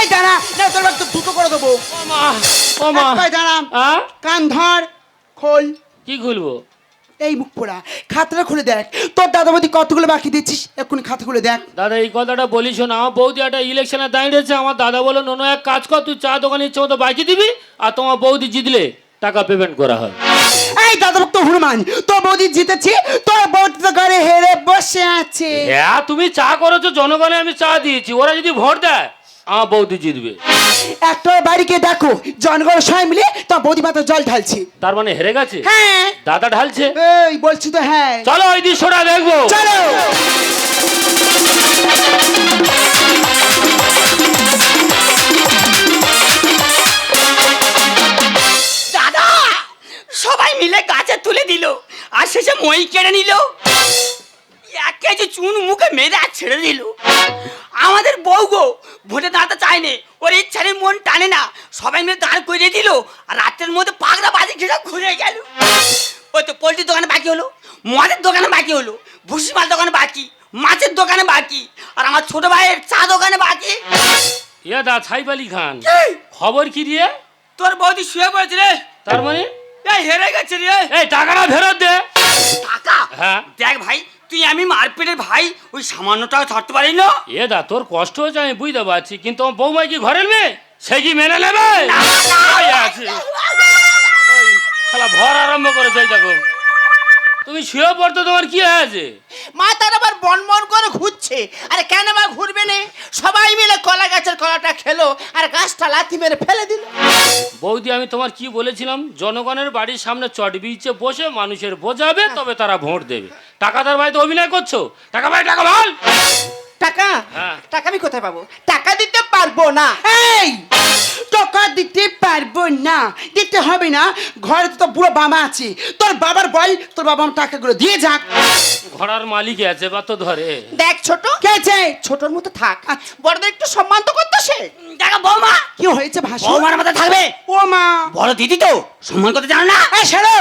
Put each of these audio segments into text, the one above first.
এই দাঁড়া না তোর তো দুটো করে দেবো। ও মা এক পায়ে দাঁড়া। আ? কান ধর খোল। কি খুলবো? এই মুখ পোড়া খাতাটা খুলে দেখ। তোর দাদা বৌদি কতগুলো বাকি দিচ্ছিস? এক্ষুনি খাতা খুলে দেখ। দাদা এই কথাটা বলিস না। আমার বৌদি একটা ইলেকশনে দাঁড়িয়েছে আমার দাদা বলো নোনো এক কাজ কর তুই চা দোকানে ইচ্ছে মতো বাকি দিবি আর তোমার বৌদি জিতলে টাকা পেমেন্ট করা হয়। এই দাদা ভক্ত হনুমান তোর বৌদি জিতেছে তোর বৌদি তো ঘরে হেরে বসে আছে। হ্যাঁ তুমি চা করেছ জনগণে আমি চা দিয়েছি। ওরা যদি ভোট দেয় আমার বৌদি জিতবে। একটা বাড়িকে দেখো জনগণ সবাই মিলে তোর বৌদি মাথা জল ঢালছে। তার মানে হেরে গেছে? হ্যাঁ। দাদা ঢালছে? এই বলছি তো হ্যাঁ। চলো ওই দৃশ্যটা দেখব। চলো। দাদা সবাই মিলে গাছে তুলে দিল আর শেষে মই কেড়ে নিল। কেজি চুন মুখে মেরে আর ছেড়ে দিল? আমাদের বউ গো ভোটে দাঁড়াতে চায়নি। ওর ইচ্ছারে মন টানে না। সবাই মিলে দাঁড় করে দিল আর রাতের মধ্যে পাগড়া বাজি ঘিরে ঘুরে গেল। ওই তো পোলট্রির দোকানে বাকি হলো মদের দোকানে বাকি হলো ভুসি মাল দোকানে বাকি মাছের দোকানে বাকি আর আমার ছোট ভাইয়ের চা দোকানে বাকি। এ দা ছাইপালি খান খবর কি রে তোর বৌদি শুয়ে পড়েছে রে। তার মানে? এই হেরে গেছে রে। এই টাকাটা ফেরত দে। টাকা? হ্যাঁ। দেখ ভাই তুই আমি মারপিটের ভাই ওই সামান্য টাকা ছাড়তে পারি না? এ দা তোর কষ্ট হচ্ছে আমি বুঝতে পারছি কিন্তু আমার বৌমাই কি ঘরের মেয়ে? সে কি মেনে নেবে? ওই আছে। ওই, শালা ভর আরম্ভ করেছে এই দেখো। তুমি শুয়ে পড়তো তোমার কি হয়েছে? মা তার আবার বনবন করে ঘুরছে। আরে কেন মা ঘুরবে না? সবাই মিলে কলা গাছের কলাটা খেলো আর গাছটা লাথি মেরে ফেলে দিল। বৌদি আমি তোমার কি বলেছিলাম? জনগণের বাড়ির সামনে চট বিচে বসে মানুষের বোঝাবে তবে তারা ভোট দেবে। টাকাদার ভাই তো অভিনয় করছ? টাকা ভাই টাকা বল! টাকা? হ্যাঁ। টাকা আমি কোথায় পাবো? টাকা দিতে পারব না। এই! টাকা দিতে পারব না। দিতে হবে না। ঘরে তো তোর বুড়ো বাবা আছে। তোর বাবার বল তোর বাবা আমার টাকাগুলো দিয়ে যাক। ঘোড়ার মালিক আছে বা তো ধরে। দেখ ছোট। কে আছে? ছোটর মতো থাক। আচ্ছা। বড়দের একটু সম্মান তো করতো সে। দেখা বৌমা! কি হয়েছে ভাসুর? বৌমার মতো থাকবে? ও মা বড় দিদি তো সম্মান করতে জানো না? এই ছাড়ো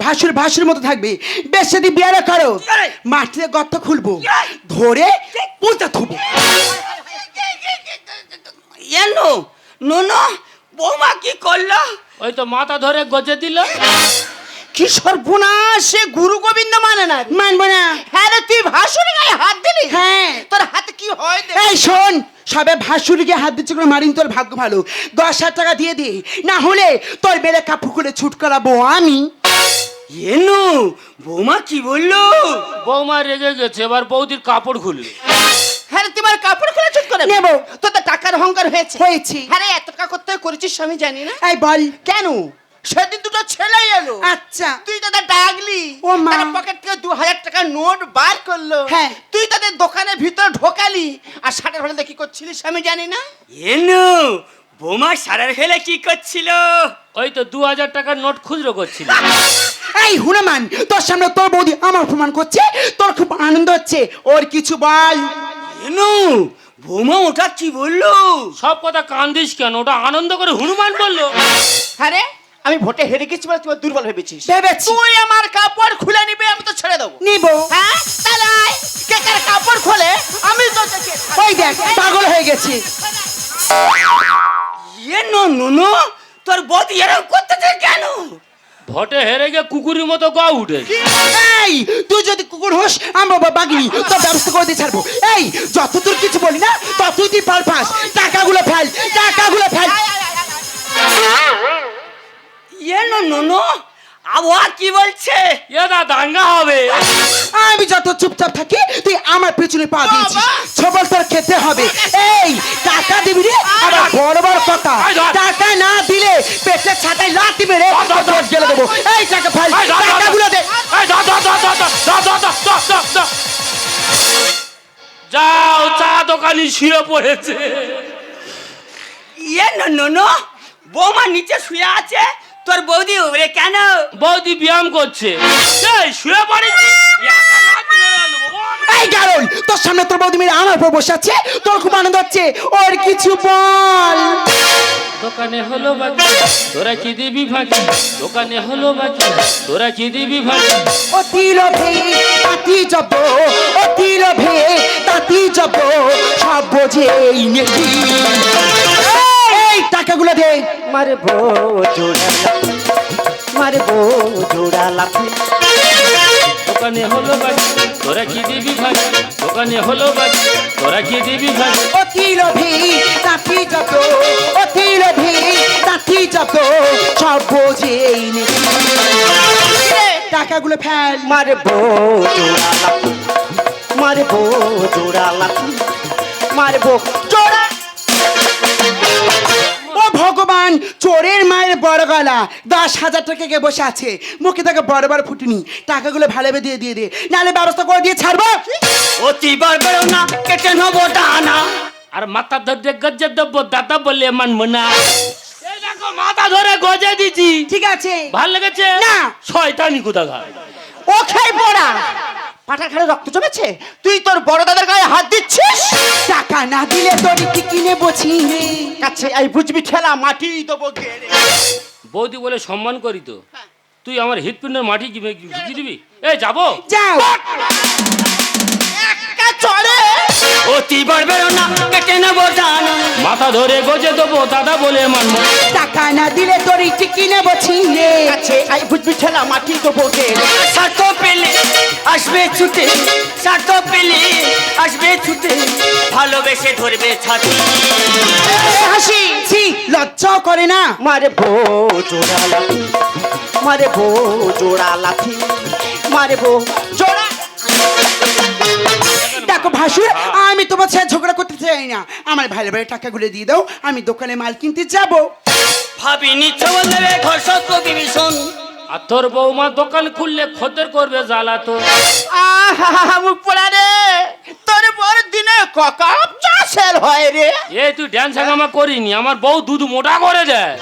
ভাসুর ভাসুর মতো থাকবে। বেশ যদি বিয়ারে করো মাটিতে গর্ত খুলবো কি ধরে পুঁতে থুবো। এনো নোনো বৌমা কি করল? ওই তো মাথা ধরে গজে দিল। কি সর্বনাশ সে গুরু গোবিন্দ মানে না? মানবো না। হ্যাঁ রে তুই ভাসুর গায়ে হাত দিলি? হ্যাঁ। তোর হাতে কি হয় দেখ। এই শোন সবে ভাসুরিকে হাত দিচ্ছে করে মারিন তোর ভাগ্য ভালো। দশ হাজার টাকা দিয়ে দে। না হলে তোর বেড়ে কাপড় খুলে ছুট করাবো আমি। এনো বৌমা কি বলল? বৌমা রেগে গেছে এবার বৌদির কাপড় খুলবে হ্যাঁ তোমার কাপড় খুলে চুট করে। নেব। তোর তো টাকার অহংকার হয়েছে। হয়েছে। হ্যাঁ এত টাকা করতে করেছিস আমি জানি না। এই বল। কেন? সেদিন দুটো ছেলে এলো। আচ্ছা। তুই তাদের ডাকলি। ও মা। তারা পকেট থেকে দু হাজার টাকার নোট বার করল। হ্যাঁ। তুই তাদের দোকানের ভিতরে ঢোকালি। আর ষাটের ভাড়া কি করছিলিস আমি জানি না। এনো বৌমা সারার খেলে কি করছিল? ওই তো দু হাজার টাকার নোট খুচরো করছিল। এই হুনমান তোর সামনে তোর বৌদি আমার অপমান করছে তোর খুব আনন্দ হচ্ছে ওর কিছু বল। এনো বৌমা ওটা কি বলল? সব কথা কান্দিস কেন? ওটা আনন্দ করে হনুমান বলল। আরে আমি ভোটে হেরে গেছি বলে তুই দুর্বল ভেবেছিস। ভেবেছি। তুই আমার কাপড় খুলে নিবে আমি তো ছেড়ে দেবো। নিব। হ্যাঁ? তাহলে আয়, কে কার কাপড় খোলে আমি তো দেখে ওই দেখ পাগল হয়ে গেছে। এনো নোনো তোর বদি এরকম করতেছে কেন? ভটে হেরে গিয়ে কুকুরের মতো গা উঠে এই তুই যদি কুকুর হোস আমরা বাগিনি তোর ব্যবস্থা করে দিয়ে ছাড়বো। এই যতদূর কিছু বলি না ততই তুই পাল পাস। টাকাগুলো ফেল টাকাগুলো ফেল। এনো নোনো আবহাওয়া কি বলছে এটা দাঙ্গা হবে আমি যত চুপচাপ থাকি তুই আমার পিছনে পা দিয়েছিস সবার তোর খেতে হবে এই টাকা দিবি রে আবার বড় বড় কথা টাকা না দিলে পেটে ছাটাই লাতি মেরে দশ গেলে দেবো এই টাকা ফাইল টাকাগুলো দে যাও চা দোকানি শুয়ে পড়েছে ইয়ে নো নো বৌমা নিচে শুয়ে আছে তোর বৌদি ওরে কেন? বৌদি ব্যায়াম করছে। এই শুয়ে পড়েছি মেরে। এই কারণ তোর সামনে তোর বৌদি মেয়ে আমার উপর বসে আছে তোর খুব আনন্দ হচ্ছে ওর কিছু বল। দোকানে হলো বাকি তোরা কি দিবি ফাঁকি? দোকানে হলো বাকি তোরা কি দিবি ফাঁকি? অতি লোভে তাতি জব অতি লোভে তাতি জব সব বোঝে এই নেকি এই টাকাগুলো দে। মারবো জোড়া লাথি মারবো জোড়া লাথি দোকানে হলো বাকি তোরা কি দিবি ফাঁকি দোকানে হলো বাকি তোরা কি দিবি ফাঁকি অতি লোভে তাতি জব অতি লোভে তাতি জব সব বোঝে এই নেকি টাকাগুলো ফেল। মারবো জোড়া লাথি মারবো জোড়া লাথি মারবো জোড়া। ভগবান চোরের মায়ের বড় গলা। দশ হাজার টাকা কে বসে আছে? মুখে তাকে বড় বড় ফুটুনি। টাকাগুলো ভালোভাবে দিয়ে দিয়ে দে নাহলে ব্যবস্থা করে দিয়ে ছাড়বো? অতি বারবার না কেটে নেব ডানা? আর মাথা ধরে গজ্জে দেবো দাদা বলে মানবো না মাথা ধরে গজে দিছি ঠিক আছে। ভালো লেগেছে? না। শয়তানি কোথাকার ও খাই পড়া। পাটার খালে রক্ত জমেছে? তুই তোর বড় দাদার গায়ে হাত দিচ্ছিস? টাকা না দিলে তোর কি কিনে বছি রে? কাছে এই বুঝবি ঠেলা মাটি দেবো গেড়ে বৌদি বলে সম্মান করি তো। তুই আমার হৃৎপিণ্ডের মাটি কি দিবি? এ যাব? যাও। একটা চড়ে। অতি বারবার না কেটে নেব ডানা মাথা ধরে গজে দেবো দাদা বলে মানবো না। টাকা না দিলে তোর কিনে বছি রে কাছে এই বুঝবি ঠেলা মাটি দেবো গেড়ে স্বার্থ পেলে আসবে ছুটে স্বার্থ পেলে আসবে ছুটে ভালোবেসে ধরবে ছাতি। হাসি ছি লজ্জাও করে না? মারবো জোড়া লাথি মারবো জোড়া লাথি মারবো জোড়া দেখো ভাসুর আমি তোমার সাথে ঝগড়া করতে চাই না। আমার ভালো ভালো টাকাগুলো দিয়ে দাও আমি দোকানে মাল কিনতে যাব। ভাবিনি ছবল দেবে ঘর সত্য বিভীষণ আর তোর বৌমা দোকান খুললে খদ্দের করবে জ্বালা তো। আহা মুখ পোড়া রে তোর বড় দিনে ককাপ চাষের হয় রে। এই তুই ড্যান্স হাঙ্গামা করিনি আমার বউ দুধ মোটা করে দেয়।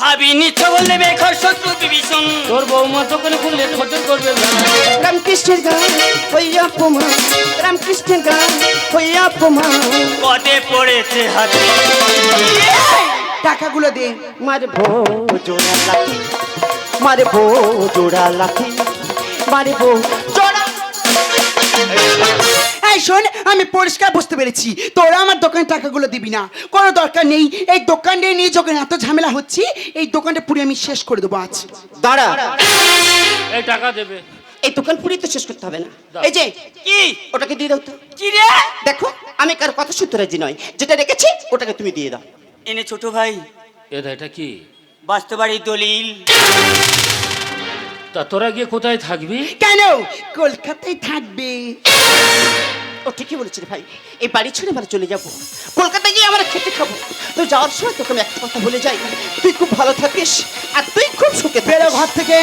ভাবিনি ছবল ঘর সত্য বিভীষণ। তোর বৌমা দোকানে খুললে খদ্দের করবে রামকৃষ্ণের গান হইয়া পোমা রামকৃষ্ণের গান হইয়া পোমা পদে পড়েছে হাতে। টাকাগুলো দে মারবো জোড়া লাথি মারবো জোড়া লাথি মারবো জোড়া। এই শোন আমি পরিষ্কার বুঝতে পেরেছি। তোরা আমার দোকানে টাকাগুলো দিবি না। কোনো দরকার নেই। এই দোকানটা নিয়ে যখন এত ঝামেলা হচ্ছে এই দোকানটা পুরো আমি শেষ করে দেবো আজ। দাঁড়া। এই টাকা দেবে। এই দোকান পুরি তো শেষ করতে হবে না। এই যে কি? ওটাকে দিয়ে দাও তো। কি রে? দেখো আমি কার কথা শুনতে রাজি নয়। যেটা রেখেছি ওটাকে তুমি দিয়ে দাও। এনে ছোট ভাই। এদা এটা কি? বাস্তবাড়ির দলিল। তা তোরা গিয়ে কোথায় থাকবি? কেন? কলকাতায় থাকবে। ও ঠিকই বলেছিস ভাই। এই বাড়ি ছেড়ে আমরা চলে যাব। কলকাতায় গিয়ে আমরা খেতে খাব। তো যাওয়ার সময় তোকে আমি একটা কথা বলে যাই। তুই খুব ভালো থাকিস আর তুই খুব সুখে বেরো বেরো ঘর থেকে।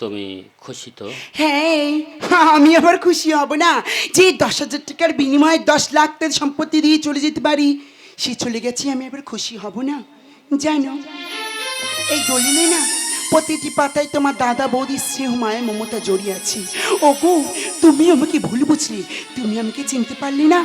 তুমি খুশি তো? হ্যাঁ আমি আবার খুশি হব না। যে দশ হাজার টাকার বিনিময়ে দশ লাখ টাকার সম্পত্তি দিয়ে চলে যেতে পারি সে চলে গেছে আমি আবার খুশি হব না। জানো এই দলিলে না? প্রতিটি পাতায় তোমার দাদা বৌদি স্নেহ মায়ের মমতা জড়িয়ে আছে। ও ওগো, তুমি আমাকে ভুল বুঝলে। তুমি আমাকে চিনতে পারলে না?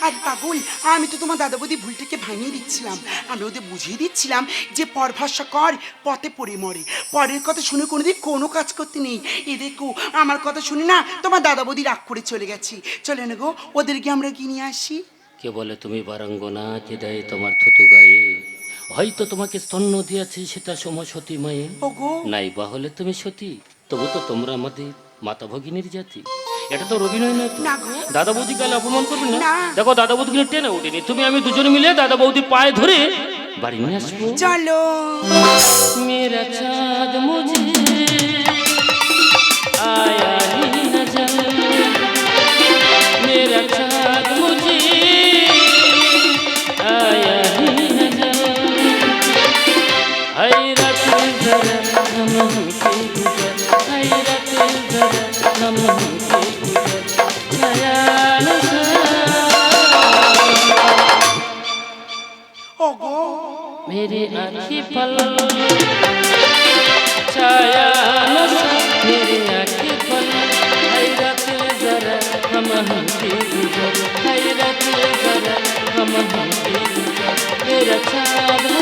আর পাগল, আমি তো তোমার দাদা বৌদি ভুলটাকে ভাঙিয়ে দিচ্ছিলাম। আমি ওদের বুঝিয়ে দিচ্ছিলাম যে পরভাষা কর, পথে পড়ে মরে। পরের কথা শুনে কোনোদিন কোনো কাজ করতে নেই। এ দেখো, আমার কথা শুনে না তোমার দাদা বৌদি রাগ করে চলে গেছি। চলে না গো, ওদেরকে আমরা কি নিয়ে আসি? কে বলে তুমি বারাঙ্গনা কে দেয় তোমার থুতু গায়ে। হয়তো তোমাকে স্তন্য দিয়েছে সেটা সম সতী মায়ে। ওগো। নাই বা হলে তুমি সতী তবু তো তোমরা আমাদের মাতা ভগিনীর জাতি। এটা তো অভিনয় নয় তো? দাদা বৌদি কালে অপমান করবে না? না। দেখো দাদা বৌদি কিন্তু টেনে উঠিনি। তুমি আমি দুজনে মিলে দাদা বৌদি পায়ে ধরে বাড়ি নিয়ে আসব। চলো। মেরা চাঁদ মুঝে। मेरी आखी पल छाया मेरी आखी पल हैरत जरा हम हंसी गुजर हैरत जरा हम हंसी गुजर मेरा चाँद